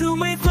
to my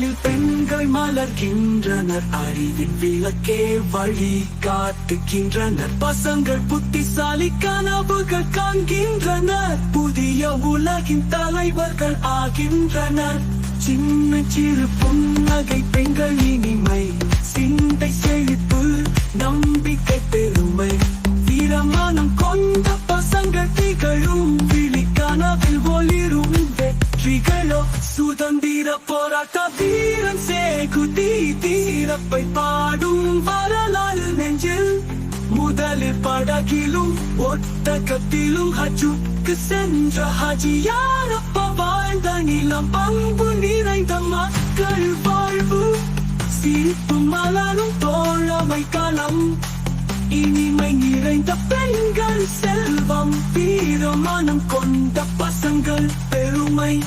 வாசலில் பெண்கள் மலர்கின்றனர். அறிவின் விளக்கே வழி காட்டுகின்றனர். பசங்கள் புத்திசாலி கனவுகள் காண்கின்றனர். புதிய உலகின் தலைவர்கள் ஆகின்றனர். சின்ன சிறு புன்னகை பெண்கள் இனிமை. சிந்தை செழிப்பு நம்பிக்கை பெருமை. வீரமானம் கொண்ட பசங்கள் திகழும். விழி கனவில் ஒளிரும் வெற்றிகளோ போராட்ட வீரன் சேகுதி தீரப்பை பாடும் வரலாறு நெஞ்சில். முதலில் படகிலும் ஒட்டகத்திலும் ஹஜுக்கு சென்ற ஹஜியாரப்ப வாழ்ந்த நிலம் பங்கு நிறைந்த மக்கள் வாழ்வு. சிரிப்பு மலரும் தோழமை களம். இனிமை நிறைந்த பெண்கள் செல்வம் வீரமானம் கொண்ட பசங்கள் பெருமை.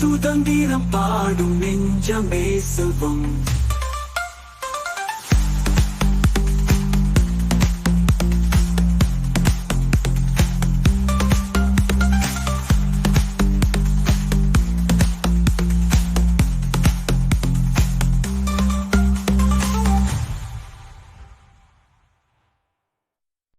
சுதந்திரம் பாடும் நெஞ்சமே செல்வம்